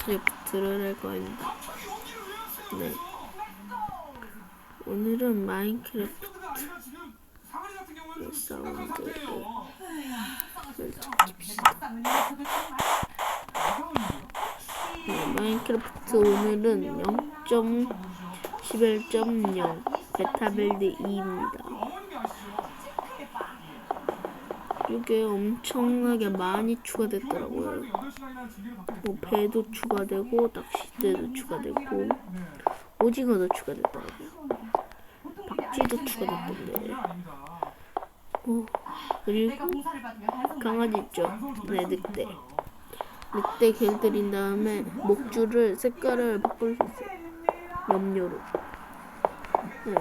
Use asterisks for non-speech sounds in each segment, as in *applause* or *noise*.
마인크래프트를 할 겁니다. 네. 오늘은 마인크래프트 사운드를 듣깁시다. 네, 마인크래프트 오늘은 0.11.0 베타빌드 2입니다. 이게 엄청나게 많이 추가됐더라고요. 뭐 배도 추가되고 낚싯대도 추가되고 오징어도 추가됐더라고요. 박쥐도 추가됐던데. 오, 그리고 강아지 있죠? 네, 늑대. 늑대 길 들인 다음에 목줄을 색깔을 바꿀 수 있어요. 염료로. 네.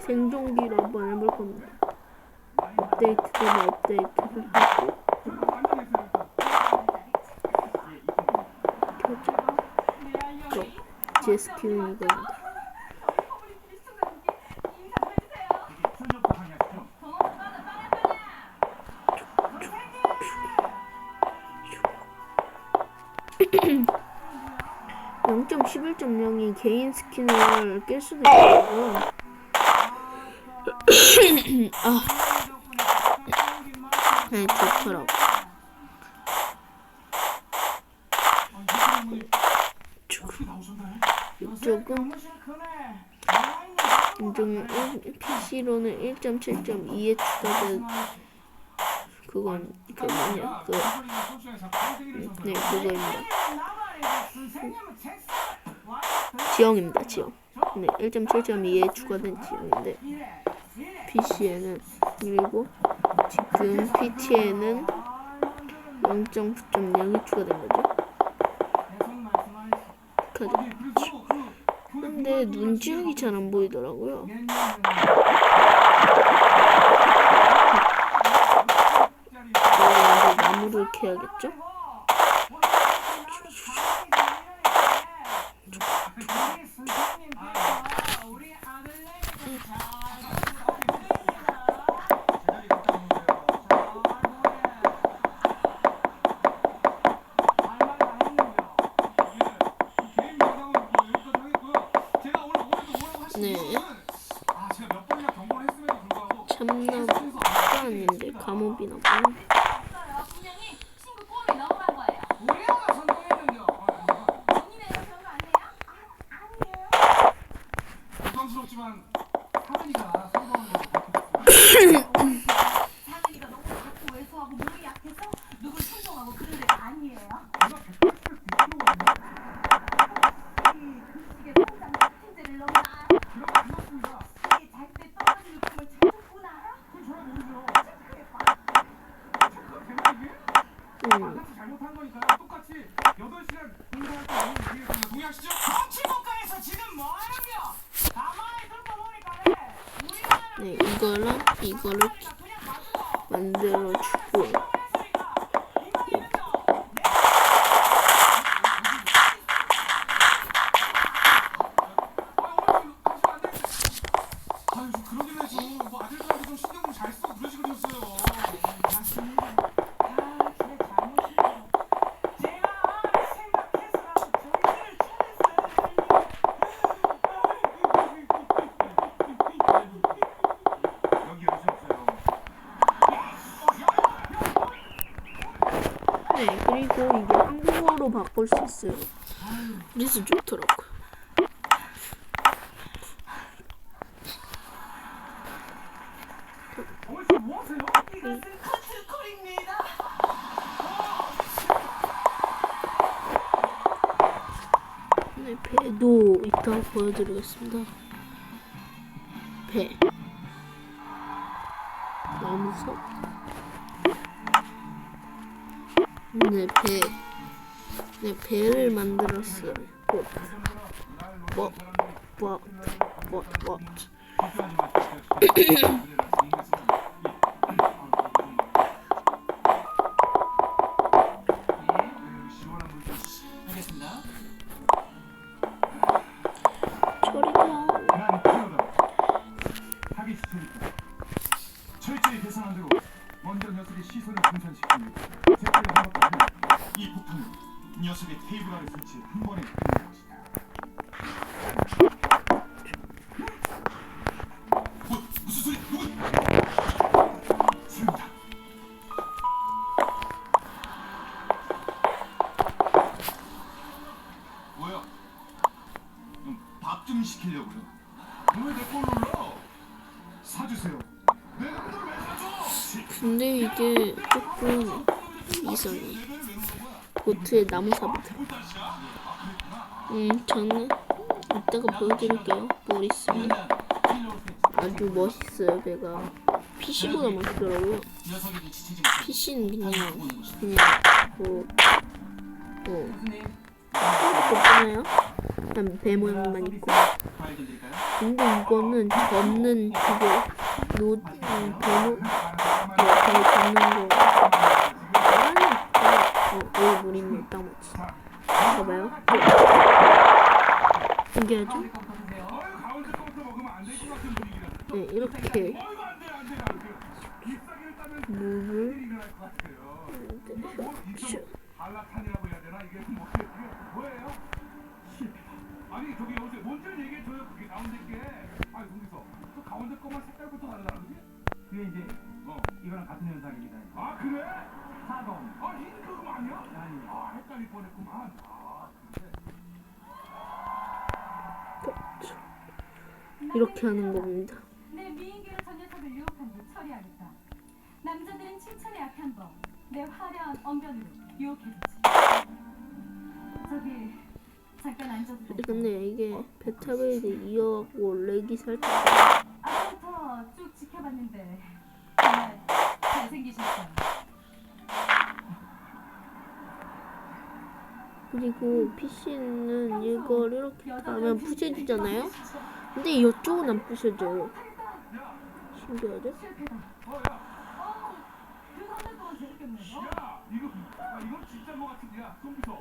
생존기로 한번 해볼 겁니다. 업데이트 되면 업데이트를 하고 켜져. 제 스킬은 이겁니다. (0.11.0이) 개인 스킨을 깰 수도 있고요. *coughs* 아, 네, 좋더라고. 이쪽은 이쪽은 PC로는 1.7.2에 추가된 그건 그 뭐냐 그 네, 그거입니다. 지형입니다. 지형. 네, 1.7.2에 추가된 지형인데 PC에는 그리고 지금 PT에는 0.9.0이 추가된 거죠. 가자. 근데 눈지형이 잘 안 보이더라고요. 어, 이제 나무를 캐야겠죠? 네. 참나무가 아닌데 감옥이나 봐. 분명히 친구 뽀미 넘어간 거예요. 본인의 여성은 아니에요? 부담스럽지만 하은이가 상관을 상은이가 너무 작고 왜소하고 몸이 약해서 누굴 충동하고 그런 애가 아니에요. 이 급식에 통장 같은 데를 너무 알아. 이게 잘때 떨어지는 꿈을 자주 꾸나? 음, 잘못한 거니까요. 똑같이 8시간 공부할 때 너무 위해서 동의하시죠? 정치국가에서 지금 뭐 하는 겨? 가만히 듣고 보니까 우리나라 네, 이거랑 이거를 만들어 주고 아유, 좀 그러길래 좀, 뭐 아들들한테 좀 신경 좀 잘 쓰고 그러시 그러셨어요. 맞습니다. 아, 제 잘못이에요. 제가 생각해서라도 저희를 찾았어요. 여기 오셨어요. 네, 그리고 이게 한국어로 바꿀 수 있어요. 그래서 좋더라고요. 네, 배도 이따 보여드리겠습니다. 배. 나무석. 네, 배. 네, 배를 만들었어요. 봇. 스토리다. 철저히 계산한 대로 먼저 녀석의 시선을 분산시킵니다. 한것 같은 이 폭탄은 녀석의 테이블 아래 설치 한 번에 끝낼 것이다. 근데 이게 조금 이상해. 보트에 나무 사부터. 음, 저는 이따가 보여드릴게요. 뭘 있으면 아주 멋있어요. 배가 PC보다 멋있더라고요. PC는 그냥 그냥 뭐 뭐. 없잖아요. 그냥 배 모양만 있고. 근데 이거는 접는 그거 노 음, 배모 뭐 배 접는 거 물있네 딱 맞지 봐봐요 분위기라. 네 이렇게 물을 일어날 것 같아요. 뭐 슉. 이쪽 발라탄이라고 해야 되나 이게 뭐 이게 뭐예요? 아니 저기 여기서 뭔지 얘기해 줘요. 그게 가운데 게. 아니 거기서 그 가운데 거만 색깔부터 다르다는 게? 그게 이제 어. 이거랑 같은 현상입니다. 아 그래? 아 그래. 이렇게 하는 겁니다 내 미인계로 전 녀석을 유혹한 뒤 처리하겠다. 남자들은 칭찬에 약한 법. 내 화려한 언변으로 유혹해주지. 저기 잠깐 앉아도 돼. 근데 이게 베타베이드 이어하고 렉이 살짝 아까부터 쭉 지켜봤는데 정말 잘생기셨어요. 그리고 PC는 이걸 이렇게 하면 부셔지잖아요? 근데 이쪽은 안 부셔져요. 신기하죠? 이건 진짜 뭐. 진짜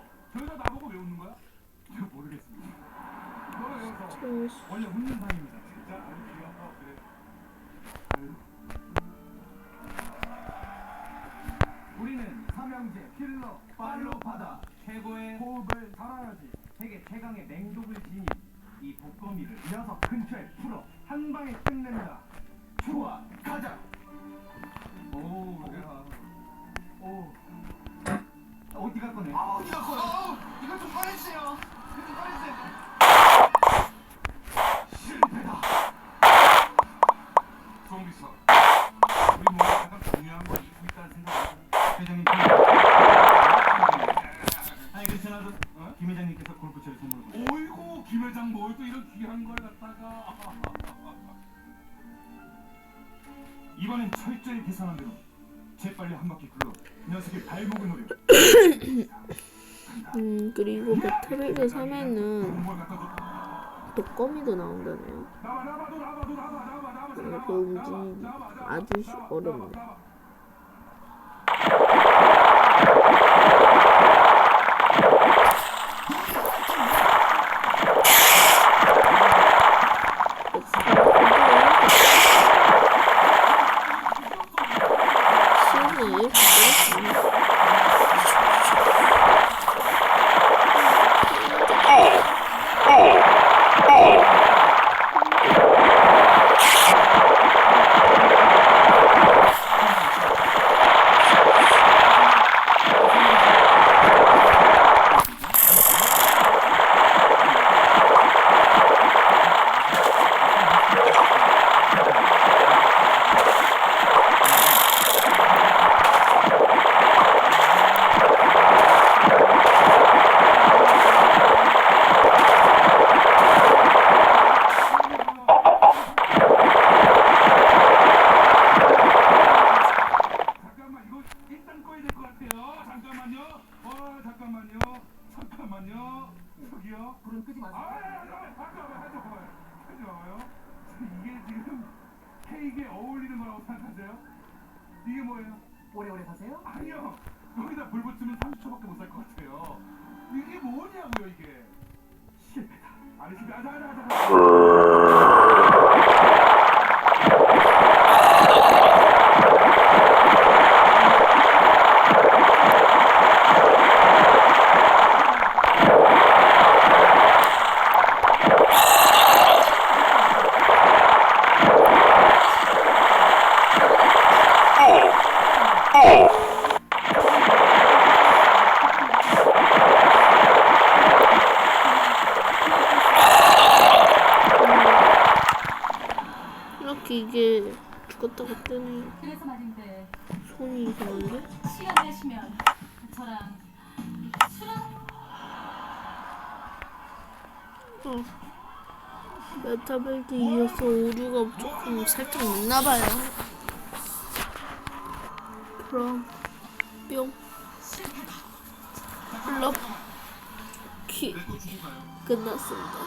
삼형제 킬러 팔로파다 최고의 호흡을 살아야지. 세계 최강의 맹독을 지닌 이 독거미를 녀석 근처에 풀어 한 방에 끝낸다. 좋아 가자 이번엔 철저히 계산한 대로 재빨리 한 바퀴 굴러 녀석의 발목을 노려 음 그리고 베타베이드 3에는 뭘 갖다 줘 독거미도 나온다네요 나와 나와 너 나와 너 나와 나와 나와 어, 그 움직임이 아주 쉬- 어렵네 시간을 이렇게 끌었습니다. 잠깐만 이거 같아요. 잠깐만요. 어 잠깐만요. 잠깐만요. 저기요. 불은 끄지 아 잠깐만 하지 마요. 이게 지금 케이크에 어울리는 거라고 생각하세요? 이게 뭐예요? 오래오래 사세요? 아니요. 여기다 불 붙으면 30초밖에 못 살 것 같아요. 이게 뭐냐고요 이게. 실패다 알겠습니다 아, 자, 자, 자, 자. 죽었다가 뜨니 그래서 말인데 손이 이상한데? 시간 되시면 저랑 술한 어. 메타벨트 이어서 오류가 조금 살짝 났나봐요. 그럼 뿅 플럽 키 끝났습니다.